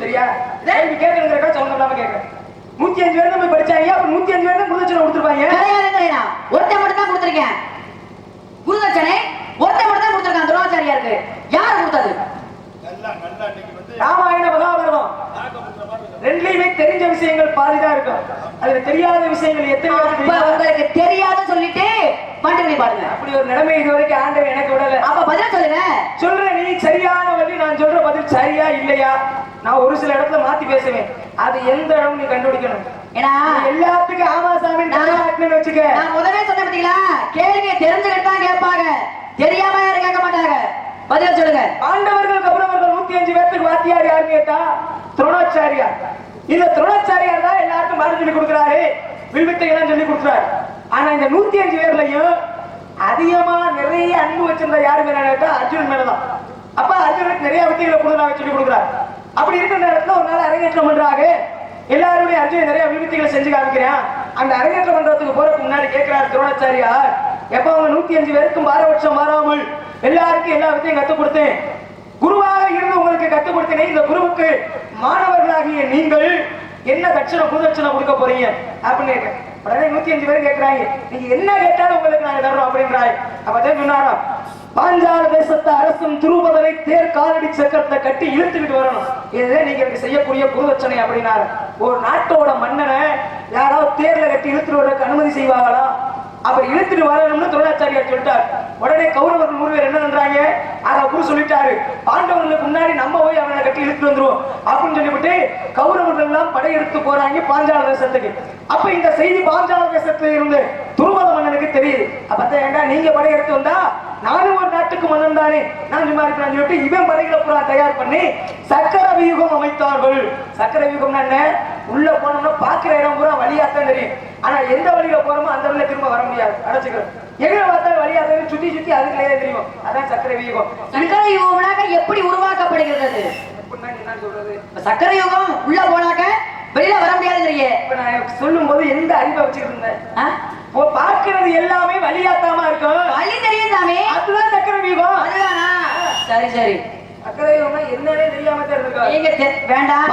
சரியா? கேள்வி கேட்கறேன் நூத்தி அஞ்சு பேர் போய் படிச்சாங்க அப்ப நூத்தி அஞ்சு பேர் குருதட்சணை கொடுத்துருப்பாங்க. ஒருத்தன் மட்டும் தான் கொடுத்துருக்கேன். குருதட்சணை ஒருத்தன் மட்டும் தான் கொடுத்துருக்கான் துரோணாச்சாரியாருக்கு. யார் கொடுத்தது? நல்லா நல்லா இன்னைக்கு வந்து ராமாயண மகாபாரதம். ரெண்டுலயுமே தெரிஞ்ச விஷயங்கள் பாதிதான் இருக்கும். அதுல தெரியாத விஷயங்கள் எத்தனை தெரியாதுன்னு சொல்லிட்டு வழி பாருங்க. அப்படி ஒரு நிலைமை இது வரைக்கும் ஆண்டவன் எனக்கு விடல. அப்ப பதில் சொல்லுங்க. சொல்ற நீ சரியான நான் சொல்ற பதில் சரியா இல்லையா? நான் ஒரு சில இடத்துல மாத்தி பேசுவேன். அது எந்த இடம் நீ கண்டுபிடிக்கணும்? ஏன்னா எல்லாத்துக்கும் ஆமா சாமி நான் வச்சுக்க. நான் சொன்னேன் பாத்தீங்களா கேள்வியை தெரிஞ்சுக்கிட்டு தான் கேட்பாங்க. தெரியாம யாரும் கேட்க மாட்டாங்க. பதில் சொல்லுங்க. பாண்டவர்கள் கௌரவர்கள் நூத்தி அஞ்சு பேர்த்துக்கு வாத்தியார் யாருன்னு கேட்டா துரோணாச்சாரியார். இந்த துரோணாச்சாரியார் தான் எல்லாருக்கும் பாடம் சொல்லி கொடுக்குறாரு. வில்வித்தைகள்லாம் சொல்லி கொடுக்குறாரு. ஆனா இந்த நூத்தி அஞ்சு பேர்லயும் அதிகமா நிறைய அன்பு வச்சிருந்த யாரு மேல கேட்டா அர்ஜுனன் மேலதான். நிறைய வித்தைகளை புதுதாக சொல்லி கொடுக்குறாரு. அப்படி இருக்கிற நேரத்துல ஒரு நாள் அரங்கேற்றம் பண்றாங்க எல்லாருமே அர்ஜுன் நிறைய விபத்துகளை செஞ்சு காமிக்கிறேன். அந்த அரங்கேற்றம் பண்றதுக்கு போறதுக்கு முன்னாடி கேட்கிறார் துரோணாச்சாரியார் எப்ப அவங்க நூத்தி அஞ்சு பேருக்கும் பாரபட்சம் மாறாமல் எல்லாருக்கும் எல்லா வித்தையும் கத்துக் கொடுத்தேன். குருவாக இருந்து உங்களுக்கு கத்துக் கொடுத்தேனே இந்த குருவுக்கு மாணவர்களாகிய நீங்கள் என்ன தட்சணை குருதட்சணை கொடுக்க போறீங்க? அப்படின்னு கேட்டேன். உடனே நூத்தி அஞ்சு பேரும் கேட்கிறாங்க நீங்க என்ன கேட்டாலும் உங்களுக்கு நாங்க தர்றோம் அப்படின்றாய். அப்பதான் சொன்னாராம் பாஞ்சால தேசத்து அரசும் துருபதனை தேர் காலடி சக்கரத்தை கட்டி இழுத்துக்கிட்டு வரணும். இதுதான் நீங்க எனக்கு செய்யக்கூடிய குருதட்சணை அப்படின்னாரு. ஒரு நாட்டோட மன்னனை யாராவது தேர்ல கட்டி இழுத்துட்டு வரதுக்கு அனுமதி செய்வாங்களா? அப்போ இழுத்துட்டு வரணும்னு துரோணாச்சாரியார் சொல்லிட்டார். உடனே கௌரவர்கள் மூணு பேர் என்ன பண்றாங்க? அத குரு சொல்லிட்டாரு. பாண்டவர்களுக்கு முன்னாடி நம்ம போய் அவனை கட்டி இழுத்து வந்துருவோம். அப்படின்னு சொல்லிவிட்டு கௌரவர்கள் எல்லாம் படையெடுத்து போறாங்க பாஞ்சால தேசத்துக்கு. அப்ப இந்த செய்தி பாஞ்சால தேசத்துல இருந்து துருவத மன்னனுக்கு தெரியுது. அப்பதான் ஏண்டா நீங்க படையெடுத்து வந்தா நானும் ஒரு நாட்டுக்கு மன்னன் தானே? நான் சும்மா இருக்கிறேன் சொல்லிட்டு இவன் படைகளை பூரா தயார் பண்ணி சக்கர வியூகம் அமைத்தார்கள். சக்கர வியூகம் என்ன? உள்ள போனோம்னா பாக்குற இடம் பூரா வழியாத்தான் தெரியும். ஆனா எந்த வழியில போறோமோ அந்த வழியில திரும்ப வர முடியாது. அடைச்சுக்கிறோம். எங்க பார்த்தா வழியா தெரியும் சுத்தி சுத்தி அதுக்குள்ளேயே தெரியும். அதான் சக்கர வியூகம் சக்கர யுகம்னாக்க எப்படி உருவாக்கப்படுகிறது என்ன சொல்றது? சக்கர யுகம் உள்ள போனாக்க வெளியில வர முடியாதுங்கிறீங்க இப்ப நான் சொல்லும் போது எந்த அறிவை வச்சுக்கிட்டு இருந்தேன் பார்க்கிறது எல்லாமே வழியாத்தாம இருக்கும்? வழி தெரியும் சாமி அதுதான் சக்கர வியூகம் அதுதானா? சரி சரி. என்னன்னே தெரியாம தான் தெ- வேண்டாம்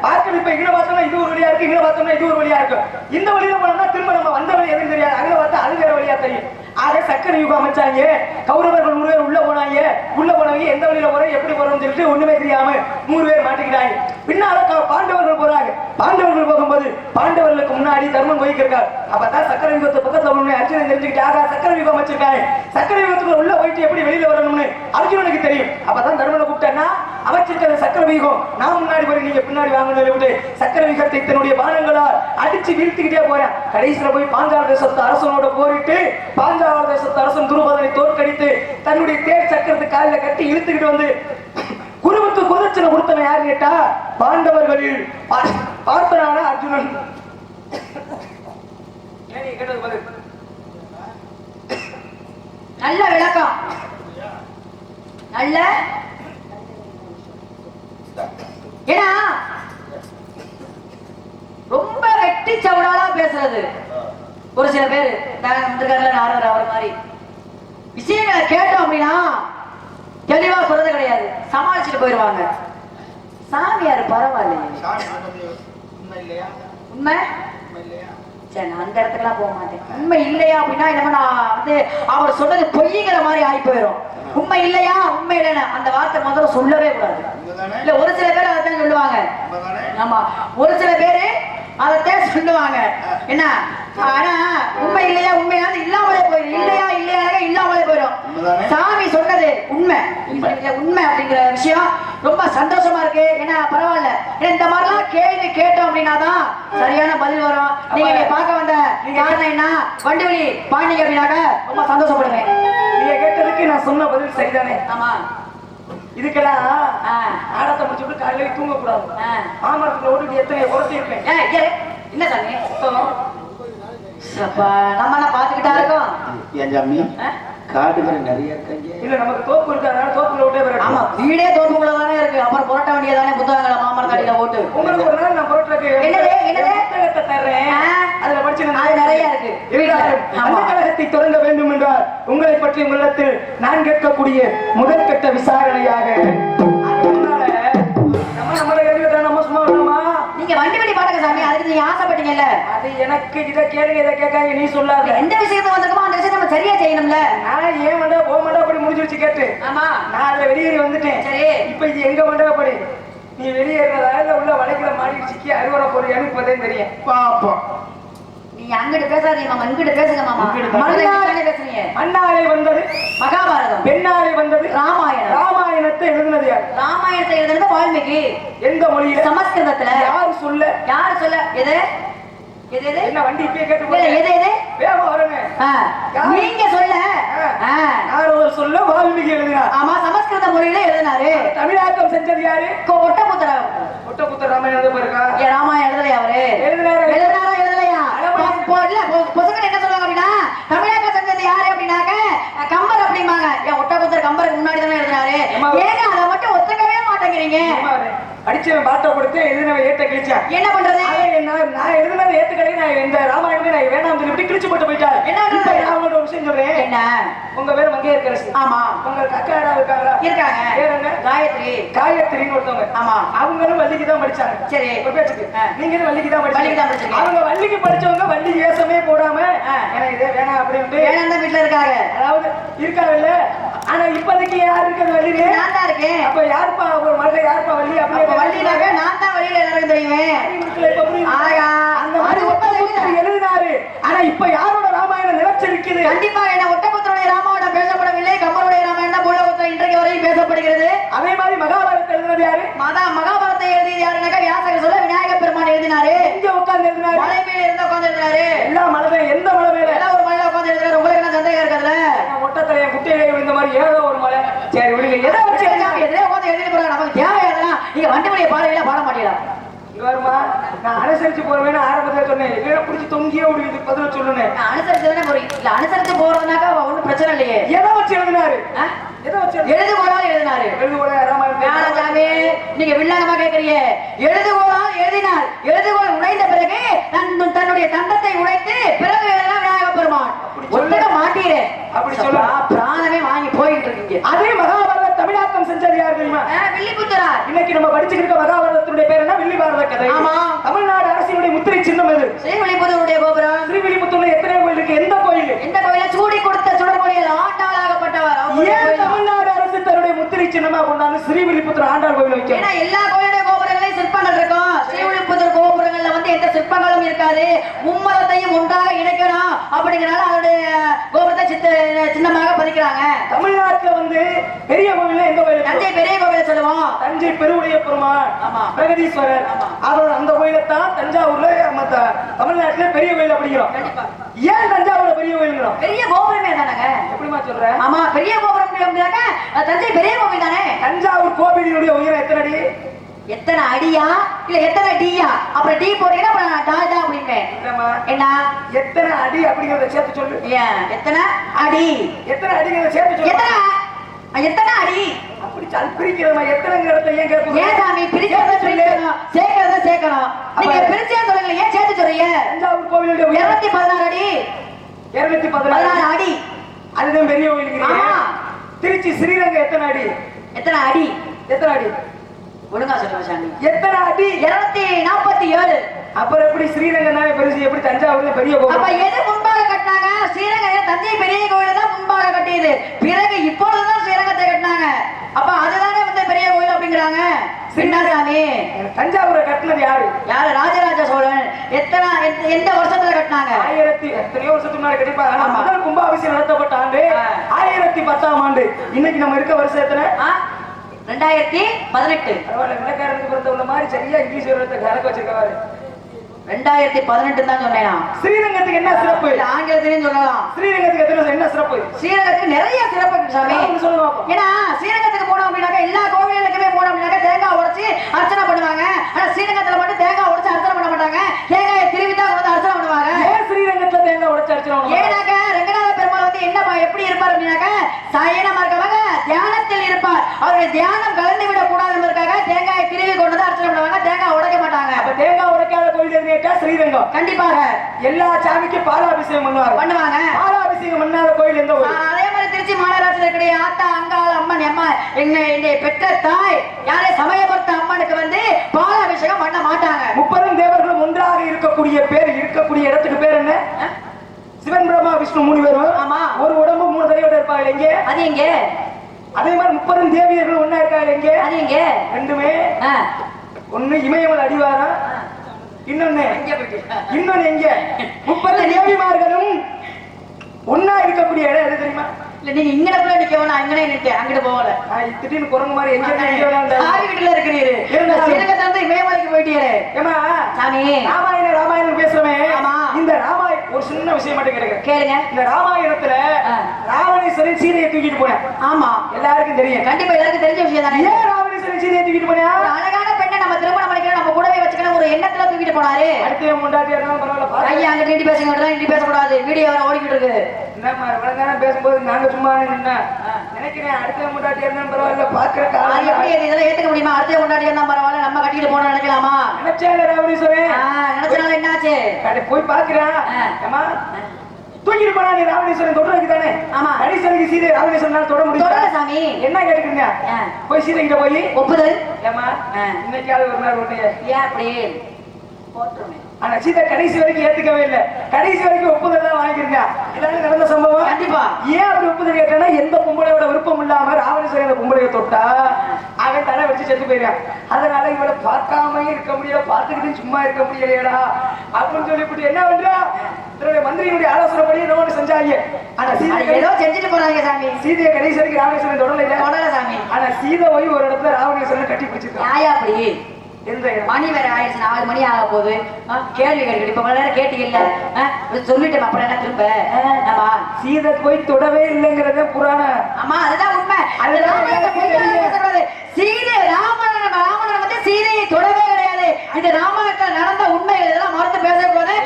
பார்க்கணும் இப்ப இங்க பார்த்தோம்னா இது ஒரு வழியா இருக்கு இங்க பார்த்தோம்னா இது ஒரு வழியா இருக்கு. இந்த வழியில போனோம்னா திரும்ப நம்ம வந்த வழி எதுவும் தெரியாது. அங்க பார்த்தா அது வேற வழியா தெரியும். அரை சக்கரை யுகம் அமைச்சாங்க. கௌரவர்கள் மூணு பேர் உள்ள போனாங்க. உள்ள போனவங்க எந்த வழியில போறோம் எப்படி போறோம்னு சொல்லிட்டு ஒண்ணுமே தெரியாம மூணு பேர் மாட்டிக்கிட்டாங்க. பின்னால பாண்டவர்கள் போறாங்க. பாண்டவர்கள் போகும்போது பாண்டவர்களுக்கு முன்னாடி தர்மன் போய்க்கிருக்காரு அப்பதான் சக்கர யுகத்து பக்கத்துல ஒண்ணு அர்ஜுனன் தெரிஞ்சுக்கிட்டு ஆகா சக்கர யுகம் அமைச்சிருக்காங்க. சக்கர யுகத்துக்குள்ள உள்ள போயிட்டு எப்படி வெளியில வரணும்னு அர்ஜுனனுக்கு தெரியும். அப்பதான் தர்மனை கூப்பிட்டேன்னா அமைச்சிருக்கிற சக்கர வியூகம் நான் முன்னாடி போய் நீங்க பின்னாடி வாங்கன்னு சொல்லிவிட்டு சக்கர வியூகத்தை தன்னுடைய பானங்களால் அடிச்சு வீழ்த்திக்கிட்டே போறேன். கடைசியில போய் பாஞ்சால தேசத்து அரசனோட போரிட்டு பாஞ்சால தேசத்து அரசன் துருபதனை தோற்கடித்து தன்னுடைய தேர் சக்கரத்து காலில் கட்டி இழுத்துக்கிட்டு வந்து குருவுக்கு குருதட்சணை கொடுத்தவன் யாரு கேட்டா பாண்டவர்களில் பார்த்தனான அர்ஜுனன். நல்ல விளக்கம். நல்ல ஏன்னா ரொம்ப வெட்டி சவுடாலா பேசுறது. ஒரு சில பேர் நான் வந்திருக்காருல நாரதர் அவர் மாதிரி. விஷயங்களை கேட்டோம் அப்படின்னா தெளிவா சொல்றது கிடையாது. சமாளிச்சுட்டு போயிடுவாங்க சாமியார் பரவாயில்லையே. உண்மை சரி நான் அந்த இடத்துக்குலாம் போக மாட்டேன். உண்மை இல்லையா அப்படின்னா என்னமோ நான் வந்து அவர் சொன்னது பொய்ங்கிற மாதிரி ஆகி போயிடும் உண்மை இல்லையா? உண்மை இல்லைன்னா அந்த வார்த்தை முதல்ல சொல்லவே கூடாது. இல்ல ஒரு சில பேர் அதைத்தான் சொல்லுவாங்க. ஆமா ஒரு சில பேரு அதைத்தான் சொல்லுவாங்க. என்ன? ஆனா உண்மை இல்லையா உண்மையா இல்லாமலே போயிடும் இல்லையா இல்லையா இல்லாமலே போயிடும்? சாமி சொன்னது உண்மை. உண்மை. அப்படிங்கிற விஷயம் ரொம்ப சந்தோஷமா இருக்கு. ஏன்னா பரவாயில்ல. இந்த மாதிரிலாம் கேள்வி கேட்டோம் அப்படின்னா தான் சரியான பதில் வரும். நீங்க என்னை பார்க்க வந்த காரணம் என்ன? வண்டிவலி பாண்டிங்க அப்படின்னாக்க ரொம்ப சந்தோஷப்படுவேன். நீங்க கேட்டதுக்கு நான் சொன்ன பதில் சரிதானே? ஆமா. இதுக்கெல்லாம். ஆடத்தை முடிச்சுட்டு காலையில தூங்க கூடாது. மாமரத்துல ஓட்டு எத்தனை உரத்தி இருக்கேன். ஏய், இங்க இரு. என்ன சாமி? நம்ம என்ன பாத்துக்கிட்டா இருக்கோம். என் ஜாமி? நிறைய இருக்காங்க. இல்ல நமக்கு தோப்பு இருக்கு அதனால தோப்புல விட்டே ஆமா வீடே தோப்புக்குள்ள தானே இருக்கு. அப்புறம் புரட்ட வேண்டியதானே புத்தகங்களை மாமரம் தடியில போட்டு. உங்களுக்கு ஒரு நாள் நான் புரோட்டருக்கு என்னது, என்னது? புத்தகத்தை தர்றேன். ஆ. அதுல படிச்சு அது நிறைய இருக்கு. கழகத்தை தொடங்க வேண்டும் என்றால் உங்களை பற்றி உள்ளத்தில் நான் கேட்கக்கூடிய முதல் கட்ட விசாரணையாக அதுக்கு முன்னால நம்ம நம்மள கேள்வி நம்ம சும்மா நீங்க வண்டி வண்டி பாருங்க சாமி அதுக்கு நீங்க ஆசைப்பட்டீங்கல்ல? அது எனக்கு இதை கேளுங்க இதை கேட்காங்க நீ சொல்லாத. எந்த விஷயத்த வந்திருக்கோமோ அந்த விஷயத்தை நம்ம சரியா செய்யணும்ல? நான் ஏன் மண்டா போ மண்டா அப்படி முடிஞ்சிருச்சு கேட்டு? ஆமா. நான் அதுல வெளியேறி வந்துட்டேன். சரி. இப்ப இது எங்க மண்டபப்படி? நீ வெளியேறதா இல்ல உள்ள வளைக்கல மாடி சிக்கி அறுவடை பொறியான்னு இப்பதான் தெரியும். பாப்போம். நீங்க அங்கிட்டு பேசாதீங்க மாமா. இங்கிட்டு பேசுங்க பேசுறீங்க? அண்ணாலே வந்தது. மகாபாரதம். பெண்ணாலே வந்தது. ராமாயணம். ராமாயணத்தை எழுதினது யார்? ராமாயணத்தை எழுதுனது வால்மீகி. எந்த மொழியில? சமஸ்கிருதத்துல. யார் சொல்ல? யார் சொல்ல? எது? எது எது? என்ன வண்டி இப்பயே கேட்டு எது எது வேகம் ஆ, நீங்க சொல்ல. ஆ, யார் ஒரு சொல்ல? வால்மீகி எழுதினார். ஆமா சமஸ்கிருத மொழியில எழுதினாரு. தமிழாக்கம் செஞ்சது யாரு ஒட்டபுத்தரம் ஒட்டப்புத்த ராமாயணம் இருக்கா ஏ ராமாயணம் எழுதலையா அவரு எழுதினாரு எழுதினாரா எழுதலையா அழகா. பொ- பொ- இல்ல, பொ- பொசுக்குன்னு என்ன சொல்லுவாங்க அப்படின்னா தமிழக செஞ்சது யாரு அப்படின்னாக்க அஹ், கம்பர் அப்படிம்பாங்க ஏன் ஒட்டபுத்தர் கம்பருக்கு முன்னாடி தானே எழுதினாரு ஆமா. ஏங்க அதை மட்டும் ஒத்துக்கவே மாட்டேங்கிறீங்க. அடிச்சவன் பாட்ட கொடுத்து எழுதினவன் ஏத்த கிழிச்சா? என்ன பண்றது? நான் நான் எழுதினது ஏத்துக்கலை நான் இந்த ராமாயணமே நான் வேணாம் சொல்லிட்டு கிழிச்சு போட்டு போயிட்டாரு. என்ன நான் ஒரு விஷயம் சொல்றேன். என்ன? உங்க பேர் மங்கையரசி ஆமா. உங்களுக்கு அக்கா யாராவது இருக்காங்களா? இருக்காங்க. பேர் என்ன? காயத்ரி. காயத்ரின்னு ஒருத்தவங்க. ஆமா. அவங்களும் வள்ளிக்கு தான் படிச்சாங்க. சரி. ஒரு பேச்சுக்கு. நீங்களும் வள்ளிக்கு தான் படிச்சீங்க. அவங்க வள்ளிக்கு படிச்சவங்க வள்ளி வேஷமே போடாம. எனக்கு இதே வேணாம் அப்படின்ட்டு வேணாம் தான் வீட்டுல இருக்காங்க. அதாவது இருக்காங்கல்ல. ஆனா இப்போதைக்கு யார் இருக்கிறது வள்ளி நான் தான் இருக்கேன். அப்ப யாருப்பா ஒரு மகளை யாருப்பா வள்ளி அப்ப வள்ளினாக்க நான் தான் வழியில எல்லாரும் தெரியுவேன் ஆயா. அந்த மாதிரி ஒட்டப்புத்தர் எழுதினாரு. ஆனா இப்ப யாரோட ராமாயணம் நிலைச்சிருக்குது? கண்டிப்பா என்ன ஒட்டபுத்தருடைய ராமாயணம் பேசப்படவில்லை கம்பருடைய ராமாயணம் தான் பூலோகத்தில் இன்றைக்கு வரையும் பேசப்படுகிறது. அதே மாதிரி மகாபாரதத்தை எழுதினது யாரு? மகா மகாபாரத்தை எழுதியது யாருனாக்கா வியாசகர் சொல்ல விநாயக பெருமான் எழுதினாரு. எங்க உட்கார்ந்து எழுதினாரு? மலை மேல இருந்து உட்கார்ந்து எழுதினாரு. எல்லா மலை எந்த மலை மேல? எல்லாம் ஒரு மலையில உட்கார்ந்து எழுதினாரு உங்களுக்கு என்ன சந்தேகம் இருக்கிறதுல மொட்டத்துல என் குட்டையில விழுந்த மாதிரி ஏதோ ஒரு மலை சரி விடுங்க எதை வச்சு எழுதினாரு? எதிரே உட்கார்ந்து எழுதி போறாங்க நமக்கு தேவையாதெல்லாம் நீங்க வண்டி மொழியை பாடவில்லை பாட மாட்டீங்களா? இங்க வருமா நான் அனுசரிச்சு போறேன்னு ஆரம்பத்துல சொன்னேன். இல்லைன்னா பிடிச்சி தொங்கியே விடுது பதில் சொல்லுனேன். நான் அனுசரிச்சு தானே போறீங்க இல்ல அனுசரிச்சு போறதுனாக்கா ஒண்ணும் பிரச்சனை இல்லையே. எதை வச்சு எழுதினாரு? எதை வச்சு? எழுதுகோளால் எழுதினாரு. எழுதுகோல ராமாயணம் வேணாச்சாமி நீங்க வில்லங்கமா கேக்குறீங்க. எழுதுகோளால் எழுதினார். எழுதுகோள் உடைந்த பிறகு தன் தன்னுடைய தந்தத்தை உடைத்து பிறகு எழுதினா விநாயக பெருமான். ஒத்துக்க மாட்டீரே. அப்படி சொல்லு. அப்பா, பிராணமே வாங்கி போயிட்டு இருக்கீங்க. அதே மகாபாரத யார் தெரியுமா வில்லிபுத்தரார். இன்னைக்கு நம்ம படிச்சுக்கிட்டு மகாபாரதத்தினுடைய பேர் என்ன? வில்லி பாரத கதை. ஆமா. தமிழ்நாடு அரசினுடைய முத்திரை சின்னம் இது ஸ்ரீவில்லிபுத்தருடைய கோபுரம். ஸ்ரீவில்லிபுத்தூர்ல எத்தனை கோயில் இருக்கு? எந்த கோயில்? இந்த கோயில சூடி கொடுத்த சுடர்கொடியில் ஆண்டாளாகப்பட்டவர் ஏன். தமிழ்நாடு அரசு தன்னுடைய முத்திரை சின்னமா கொண்டாந்து ஸ்ரீவில்லிபுத்தூர் ஆண்டாள் கோயில் வைக்க? ஏன்னா எல்லா கோயிலுடைய கோபுரங்களையும் சிற்பங்கள் இருக்கும். ஸ்ரீவில்லிபுத்தூர் கோபுரங்கள்ல வந்து எந்த சிற்பங்களும் இருக்காது. மும்மதத்தையும் ஒன்றாக இணைக்கணும். அப்படிங்கறனால அதோடைய கோபுரத்தை சித்த சின்னமாக பதிக்கிறாங்க. தமிழ்நாட்டுல வந்து பெரிய கோவில் எந்த கோயில் தஞ்சை பெரிய கோவிலை சொல்லுவோம். தஞ்சை பெருவுடைய பெருமாள் ஆமா. பிரகதீஸ்வரர். ஆமா. அதோட அந்த கோயிலை தான் தஞ்சாவூர்ல தமிழ்நாட்டுல பெரிய கோயில் அப்படிங்கிறோம். ஏன் தஞ்சாவூர்ல பெரிய கோயிலுங்கிறோம் பெரிய கோபுரமே தானங்க? எப்படிமா சொல்ற? ஆமா பெரிய கோபுரம் தஞ்சை பெரிய கோவில் தானே? தஞ்சாவூர் கோவிலினுடைய உயரம் எத்தனை அடி? எத்தனை அடியா? இல்ல எத்தனை டியா? அப்புறம் டீ போட்டீங்கன்னா அப்புறம் நான் டா டா அப்படிம்பேன் என்ன? எத்தனை அடி அப்படிங்கறத சேர்த்து சொல்லு. ஏன்? எத்தனை அடி? எத்தனை அடிங்கிறத சேர்த்து சொல்லு. எத்தனை? எத்தனை அடி? அப்படி அது பிரிக்கிறமா எத்தனைங்கிறத ஏன் கேட்போம் ஏன் சாமி? பிரிக்கிறத பிரிக்கணும் சேர்க்கறத சேர்க்கணும். நீங்க பிரிச்சே சொல்லுங்க. ஏன் சேர்த்து சொல்றீங்க? தஞ்சாவூர் கோவிலுடைய இருநூத்தி பதினாறு அடி. இருநூத்தி பதினாறு. அடி. அதுதான் பெரிய ஆமா. திருச்சி ஸ்ரீரங்கம் எத்தனை அடி? எத்தனை அடி? எத்தனை அடி? ஒழுங்கா சொல்லுங்க சாமி எத்தனை அடி இருநூத்தி நாற்பத்தி ஏழு. அப்புறம் எப்படி ஸ்ரீரங்கம் தானே பெருசு எப்படி தஞ்சாவூர்ல பெரிய அப்ப கோவில் எது முன்பாக கட்டினாங்க? ஸ்ரீரங்கம் தஞ்சை பெரிய கோயில் தான் முன்பாக கட்டியது. பிறகு இப்பொழுதுதான் ஸ்ரீரங்கத்தை கட்டினாங்க. அப்ப அதுதானே வந்து பெரிய கோயில் அப்படிங்கிறாங்க? என்ன சாமி தஞ்சாவூரை கட்டினது யாரு? யாரு? ராஜராஜ சோழன். எத்தனை எந்த- வருஷத்துல கட்டினாங்க? ஆயிரத்தி எத்தனையோ வருஷத்துக்கு முன்னாடி ஆமா. முதல் கும்பாபிஷேகம் நடத்தப்பட்ட ஆண்டு. ஆயிரத்தி பத்தாம் ஆண்டு. இன்னைக்கு நம்ம இருக்க வருஷம் எத்தனை? ரெண்டாயிரத்தி பதினெட்டு. பரவாயில்ல வெள்ளக்காரனுக்கு பிறந்த உள்ள மாதிரி சரியா இங்கிலீஷ் வருடத்தை கணக்கு வச்சிருக்காரு ரெண்டாயிரத்தி பதினெட்டு தான் சொன்னேன். ஸ்ரீரங்கத்துக்கு என்ன சிறப்பு? ஆங்கிலத்திலையும் சொல்லலாம். ஸ்ரீரங்கத்துக்கு என்ன சிறப்பு? ஸ்ரீரங்கத்துக்கு நிறைய சிறப்பு இருக்கு சாமி. ஏன்னா ஸ்ரீரங்கத்துக்கு போனோம் அப்படின்னாக்க எல்லா கோவிலுக்குமே போனோம் அப்படின்னாக்க தேங்காய் உடைச்சு அர்ச்சனை பண்ணுவாங்க. ஆனா ஸ்ரீரங்கத்துல மட்டும் தேங்காய் உடைச்சு அர்ச்சனை பண்ண மாட்டாங்க. தேங்காயை திருவி தான் வந்து அர்ச்சனை பண்ணுவாங்க. ஸ்ரீரங்கத்துல தேங்காய் உடைச்சு அடிச்சிடும் ஏன்னாக்க ரங்கநாத என்ன எப்படி இருப்பார் அப்படின்னாக்க சயனமா இருக்கவங்க தியானத்தில் இருப்பார். அவருடைய தியானம் கலந்து விட கூடாது என்பதற்காக தேங்காயை திருவி கொண்டு வந்து அர்ச்சனை பண்ணுவாங்க. தேங்காய் உடைக்க மாட்டாங்க. அப்ப தேங்காய் உடைக்காத கோயில் கேட்டா ஸ்ரீரங்கம். கண்டிப்பாக. எல்லா சாமிக்கும் பாலாபிஷேகம் பண்ணுவாங்க. பண்ணுவாங்க. பாலாபிஷேகம் பண்ணாத கோயில் எந்த அதே மாதிரி திருச்சி மாநகராட்சியில் இருக்கக்கூடிய ஆத்தா அங்காள அம்மன் அம்மா எங்க என்னுடைய பெற்ற தாய் யாரே சமயபுரத்த அம்மனுக்கு வந்து பாலாபிஷேகம் பண்ண மாட்டாங்க. முப்பெரும் தேவர்களும் ஒன்றாக இருக்கக்கூடிய பேர் இருக்கக்கூடிய இடத்துக்கு பேர் என்ன? சிவன் பிரம்மா விஷ்ணு மூணு பேரும் ஆமா. ஒரு உடம்பு மூணு தலையோட இருப்பாங்க எங்க? அது எங்க? அதே மாதிரி முப்பெரும் தேவியர்கள் ஒண்ணா இருக்காங்க எங்க? அது எங்க? ரெண்டுமே ஒண்ணு இமயமல் அடிவாரம் இன்னொன்னு? இன்னொன்னு எங்க? முப்பெரும் தேவிமார்களும் ஒண்ணா இருக்கக்கூடிய இடம் எது தெரியுமா? இல்ல நீங்க போய் நிக்க வேணாம் அங்கனே நிக்க அங்கிட்டு போகல. திடீர்னு குரங்கு மாதிரி எங்க சாமி வீட்டுல இருக்கிறீரு. ஸ்ரீரங்கத்துல இருந்து இமயமலைக்கு போயிட்டீரு. ஏமா சாமி. ராமாயணம் ராமாயணம் பேசுறமே. ஆமா. இந்த ராமாயணம் ஒரு சின்ன விஷயம் மட்டும் கேளுங்க. கேளுங்க. இந்த ராமாயணத்துல. ராவணேஸ்வரன் சீதையை தூக்கிட்டு போனேன். ஆமா. எல்லாருக்கும் தெரியும். கண்டிப்பா எல்லாருக்கும் தெரிஞ்ச விஷயம் தானே? ஏன் ராவணேஸ்வரன் சீதையை தூக்கிட்டு போனேன்? அழகான பெண்ணை நம்ம திருமணம் பண்ணிக்கணும் நம்ம கூடவே வச்சுக்கணும். ஒரு எண்ணத்துல தூக்கிட்டு போனாரு. அடுத்த முண்டாட்டி இருந்தாலும் பரவாயில்ல பாரு. ஐயா அங்க நீட்டி பேசுங்க நீட்டி பேசக்கூடாது. வீடியோ வர ஓடிக்கிட்டு இருக்கு. நேரம் பேசும்போது நாங்க சும்மா நின்னா நினைக்கிறேன் அடுத்த முண்டாட்டி இருந்தாலும் பரவாயில்ல பாக்குற காலம் எப்படி? இதெல்லாம் ஏத்துக்க முடியுமா? அடுத்த கொண்டாடி இருந்தா பரவாயில்ல? நம்ம கட்டிட்டு போனோம் நினைக்கலாமா? நினைச்சேன் ராவணேஸ்வரன் நினைச்சனால என்னாச்சு? கடை போய் பாக்குறான் ஆ. ஏமா தூக்கிட்டு போனா நீ ராவணேஸ்வரன் தொடர்ந்து தானே? ஆமா. கடைசிவரைக்கும் சீதை ராவணேஸ்வரன் தொட முடியும். தொடர சாமி. என்ன கேட்டுக்கிறீங்க ஆ. போய் சீதை கிட்ட போய். ஒப்புதல். ஏமா ஆ. இன்னைக்காவது ஒரு நாள் ஒண்ணு ஏன் அப்படி? போட்டுருமே. ஆனா சீதை கடைசி வரைக்கும் ஏத்துக்கவே இல்லை. கடைசி வரைக்கும் ஒப்புதல் தான் வாங்கிருந்தா இதான நடந்த சம்பவம்? கண்டிப்பா. ஏன் அப்படி ஒப்புதல் கேட்டேன்னா எந்த பொம்பளையோட விருப்பம் இல்லாம ராவணேஸ்வரன் அந்த பொம்பளைய தொட்டா அவன் தலை வச்சு செத்து போயிடான் அதனால இவளை பார்க்காம இருக்க முடியல பார்த்துக்கிட்டு சும்மா இருக்க முடியலையடா அப்படின்னு சொல்லிவிட்டு என்ன பண்றா? தன்னுடைய மந்திரியினுடைய ஆலோசனைப்படி ஏதோ ஒண்ணு செஞ்சாங்க. ஆனா சீதை ஏதோ செஞ்சுட்டு போறாங்க சாமி. சீதையை கடைசி வரைக்கும் ராவணேஸ்வரன் தொடரல. தொடர சாமி. ஆனா சீதை போய் ஒரு இடத்துல ராவணேஸ்வரன் கட்டி பிடிச்சிருக்கான் நியாயா அப்படி. மணி வேற ஆயிடுச்சு நாலு மணி ஆக போகுது. கேள்வி கேட்கணும் இப்ப நேரம் கேட்டீங்கல்ல ஆ, சொல்லிட்டேன் அப்புறம் என்ன திரும்ப. ஆமா. சீதை போய் தொடவே இல்லைங்கிறத புராண ஆமா அதுதான் உண்மை. அது அதுதான். சீதை ராமன் ராவணன் வந்து சீதையை தொடவே கிடையாது. இந்த ராமாயணத்துல நடந்த உண்மைகள் இதெல்லாம் மறுத்து பேசக்கூடாது.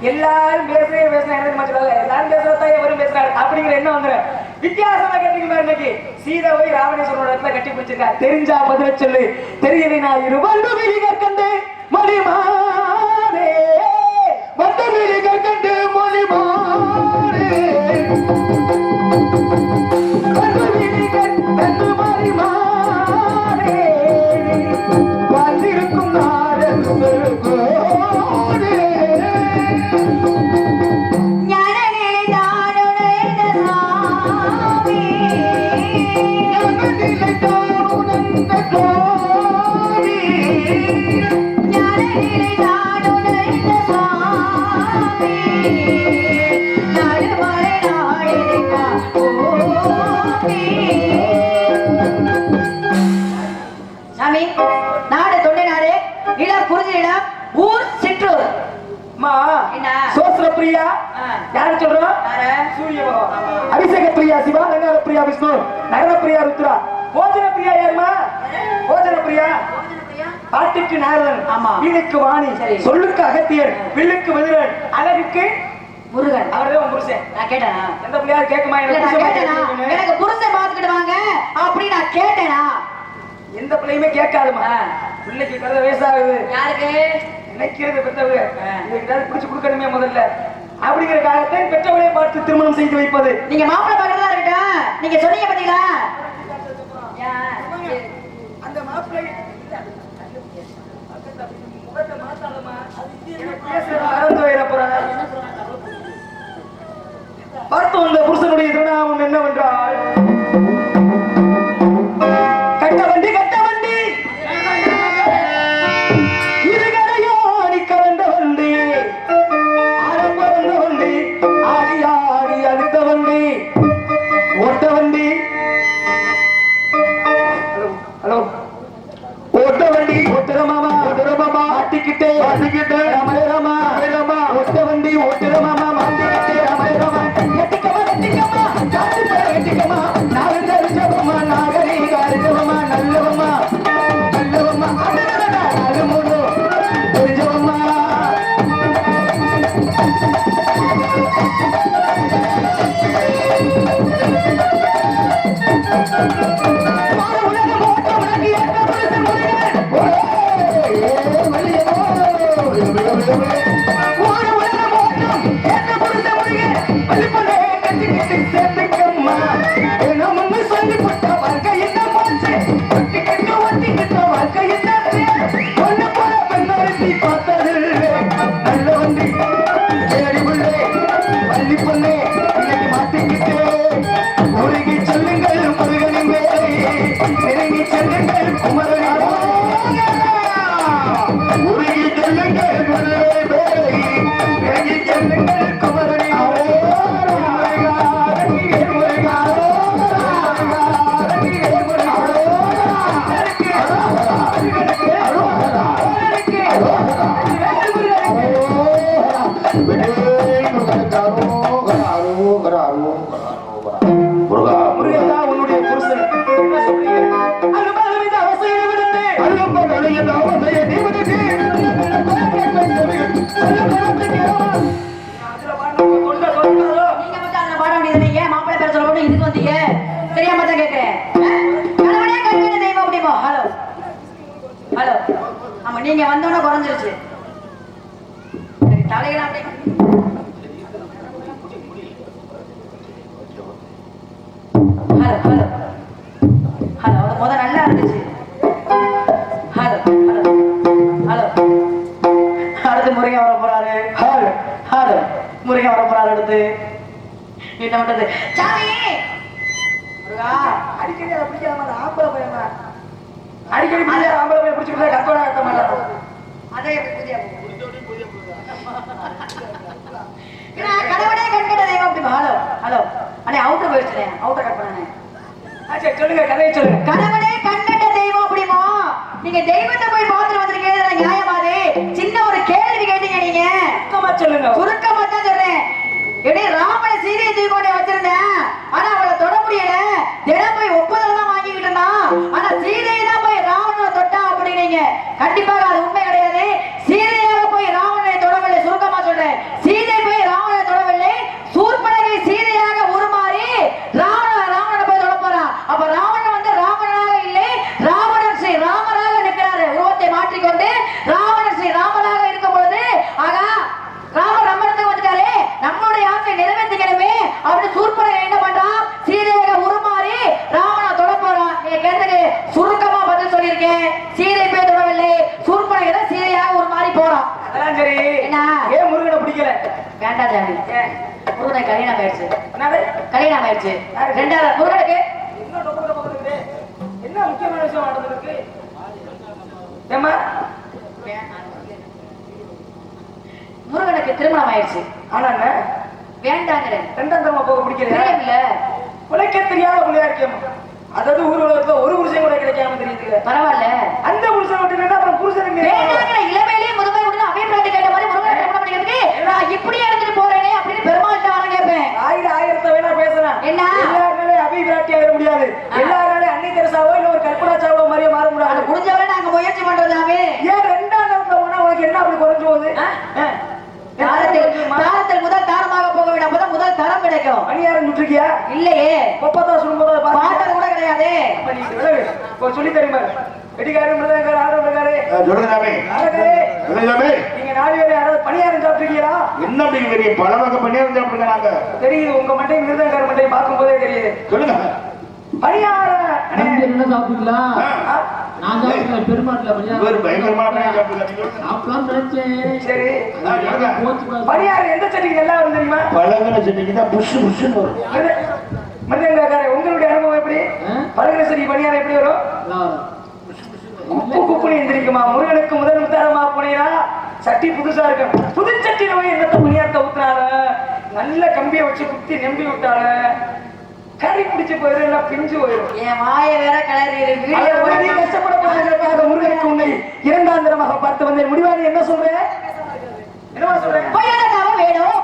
எல்லாரும் பேசுறேன் பேசுறேன் எனக்கு மச்சல எல்லாரும் பேசுறதா எவரும் பேசுறாரு. அப்படிங்கிற என்ன வந்துரு வித்தியாசமா கேட்டீங்க பாரு இன்னைக்கு. சீதை போய் ராவணேஸ்வரோட இடத்துல கட்டி பிடிச்சிருக்கா. தெரிஞ்சா பதில சொல்லு. தெரியலை நான் இரு வந்து கற்கண்டு கண்டு மொழிமானே. வந்து விழிகள் கண்டு மொழிமானே. வந்து விழிகள் கண்டு மொழிமானே. வந்திருக்கும் பாட்டுக்கு நாரதன் ஆமா. வீணுக்கு வாணி. சொல்லுக்கு அகத்தியர் வில்லுக்கு விதிரன் அழகுக்கு முருகன். அவர்தான் உன் புருஷன். நான் கேட்டேனா? எந்த பிள்ளையார் கேட்குமா எனக்கு? புருஷன் பாத்துக்கிட்டு வாங்க அப்படி நான் கேட்டேனா? எந்த பிள்ளையுமே கேட்காதுமா. பிள்ளைக்கு கருத வயசாகுது. யாருக்கு? நினைக்கிறது பெற்றவங்க. இதுக்கு பிடிச்சு கொடுக்கணுமே முதல்ல. அப்படிங்கிற காலத்தை பெற்றவளை பார்த்து திருமணம் செய்து வைப்பது. நீங்க மாப்பிள்ளை பக்கத்துல இருக்கட்டும். நீங்க சொன்னீங்க பாத்தீங்களா ஏன்? சரி. அந்த மாப்பிள்ளை பார்த்து வந்த புருஷனுடைய நீங்க வந்தோன்னே குறைஞ்சிருச்சு. சரி, தலையில அப்படியே ஹலோ ஹலோ. ஹலோ முத நல்லா இருந்துச்சு. Hello hello. ஹலோ. அடுத்து முருகன் வர போறாரு. Hello hello. முருகன் வர போறாரு அடுத்து. என்ன பண்றது? சாமி! முருகா அடிக்கடி அதை பிடிக்காம அந்த ஆம்பளை பையன் அடிக்கடி பிடிச்ச ஆம்பளை பையன் பிடிச்சிட்டு கத்தோட கத்த மாட்டான் அதே புதிய கடவுளே கண்கண்ட தெய்வம் அப்படி ஹலோ ஹலோ. அண்ணே அவுட்டர் போயிடுச்சுனே அவுட்டர் கட் பண்ணனே சரி சொல்லுங்க கதையை சொல்லுங்க. கணவனே கண்கண்ட தெய்வம் அப்படிமோ? நீங்க தெய்வத்தை போய் பார்த்துட்டு வந்திருக்கீங்க நியாயமாது சின்ன ஒரு கேள்வி கேட்டீங்க நீங்க. சுத்தமா சொல்லுங்க. சுருக்கமா தான் சொல்றேன். எப்படி ராமனை சீதையை தூக்கி வச்சிருந்தேன் ஆனா அவளை தொட முடியல. தினம் போய் ஒப்புதல் தான் வாங்கிக்கிட்டு இருந்தான். ஆனா சீதையை தான் போய் ராவணனை தொட்டா அப்படின்னீங்க. கண்டிப்பாக அது உண்மை கிடையாது. சீதையை போய் ராவணனை தொடவில்லை சுருக்கமா சொல்றேன் சீதை போய் ராவணனை தொடவில்லை சூர்பனகை சீதையாக உருமாறி ராவண ராவணனை போய் தொட போறான் அப்ப ராவணன் வந்து ராவணனாக இல்லை ராவணன் ஸ்ரீ ராமராக நிற்கிறாரு உருவத்தை மாற்றிக்கொண்டு ராவணன் ஸ்ரீ ராமராக இருக்கும் பொழுது ஆகா ராமர் நம்மளத்துக்கு வந்துட்டாரு நம்மளுடைய ஆசை நிறைவேற்றிக்கணுமே அப்படின்னு சூர்பனகை என்ன பண்றான் சீதையாக உருமாறி ராவண தொட போறான் நீங்க கேட்டதுக்கு சுருக்கமா பதில் சொல்லியிருக்கேன் சீதை போய் தொடவில்லை சூர்பனகை தான் சீதையாக உருமாறி போறான் அதெல்லாம் சரி என்ன? ஏன் முருகனை பிடிக்கல வேண்டாம் ஜாமி ஏன்? முருகனை கல்யாணம் ஆயிடுச்சு? கல்யாணம் ஆயிடுச்சு. ரெண்டாவது முருகனுக்கு என்ன முக்கியமான விஷயம் நடந்திருக்கு முருகனுக்கு திருமணம் ஆயிடுச்சு. ஆனா என்ன? வேண்டாங்கிறேன். ரெண்டாம் தரமா போக பிடிக்கலையா தெரியல உனக்கே தெரியாத பிள்ளையா இருக்கேம்மா அதாவது ஊர் உலகத்துல ஒரு புருஷன் கூட கிடைக்காம தெரியுது பரவாயில்ல அந்த புருஷன் மட்டும் இல்லைன்னா அப்புறம் புருஷனுக்கு வேண்டாங்கிற இளமையிலேயே முதுமை உடனே அபிப்பிராயத்தை கேட்ட மாதிரி முருகனை திருமணம் பண்ணிக்கிறதுக்கு நான் இப்படியே இருந்துட்டு போறேனே அப்படின்னு பெருமாள்கிட்ட வர கேட்பேன் ஆயிரம் ஆயிரத்தை வேணா பேசலாம் என்ன? எல்லாருனாலே அபிவிராட்டி ஆயிட முடியாது எல்லாருனாலே அன்னை தெரசாவோ இல்ல ஒரு கல்பனா சாவோ மாதிரியே மாற அது முடியாது முடிஞ்சவரை நாங்க முயற்சி பண்றதாவே ஏன் ரெண்டாம் தரத்துல போனா உனக்கு என்ன அப்படி குறைஞ்சு போகுது ஆ? ஆ? தாரத்தில் தாரத்தில் முதல் தாரமாக போக வேண்டும் அப்பதான் முதல் தரம் கிடைக்கும் பணியாரம் சுட்டிருக்கியா இல்லையே ஒப்பத்தா சுடும்போது பாட்டது கூட கிடையாது. ஒரு சொல்லி தெரியுமா வெடிக்காரு மிருதங்காரு அழகரே சொல்லுங்க சாமி. நீங்க நாலு பேர் யாராவது பணியாரம் சாப்பிட்டுருக்கீங்களா? என்ன அப்படிங்கிறீங்க பல வகை பண்ணியாரம் சாப்பிட்டுருக்க நாங்க? தெரியுது உங்க மட்டையும் மிருதங்கார மட்டையும் பார்க்கும் போதே தெரியுது. சொல்லுங்க. பணியார தம்பி என்ன சாப்பிட்டுக்கலாம். நான் சாப்பிட்டேன் பெருமாட்டில் பணியாரம் சாப்பிடலாம்னு நினைச்சேன். சரி. பணியாரம் எந்த சட்டிக்கு நல்லா வரும் தெரியுமா? பழங்கின செடிக்கு தான் புஷ் புஷ்னு வரும். மிருதங்காரே உங்களுடைய அனுபவம் எப்படி? ஆ? பழகிற சரி பணியாரம் எப்படி வரும். குப்பு குப்புனு எந்திரிக்குமா? முருகனுக்கு முதல் உத்தாரமா போனீங்கன்னா சட்டி புதுசா இருக்கும் புது சட்டியில போய் என்னத்த பணியாரத்தை ஊத்துறாங்க? நல்ல கம்பியை வச்சு குத்தி நம்பி விட்டாங்க. கறி பிடிச்சு போயிடும் இல்ல பிஞ்சு போயிடும் என் வாய வேற அதை உடனே கஷ்டப்படப்படுவதற்காக முருகனுக்கு உன்னை இரண்டாம் தரமாக பார்த்து வந்தேன். முடிவாக என்ன சொல்றேன் என்னவா சொல்றேன் வேணும்.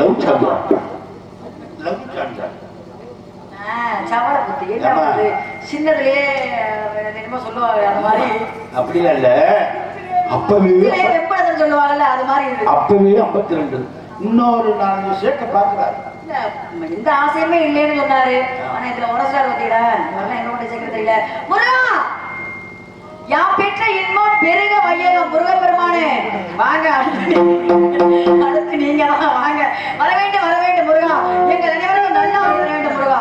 லவ் சாமி லவ் சாமி ஆ, சவள புத்தி என்ன ஏம்மா? வந்து சின்னதுலயே அஹ், என்னமோ சொல்லுவாங்க அந்த மாதிரி. அப்படிலாம் இல்ல அப்பவே சொல்லுவாங்கல்ல அது மாதிரி அப்பவே ஐம்பத்தி ரெண்டு இன்னொரு நாலு சேர்க்க பாக்குறாரு ஆசையுமே இல்லைன்னு சொன்னாரு. ஆனா இதுல உரசலார் பத்திடா அதெல்லாம் என்ன பண்ணி சேர்க்க தெரியல முருகா! யான் பெற்ற இன்பம் பெருக வையகம் முருகப்பெருமானு. வாங்க. அடுத்து நீங்க தான் வாங்க. வர வேண்டும் வர வேண்டும் முருகா. எங்கள் அனைவரும் நல்லா வர வேண்டும் முருகா.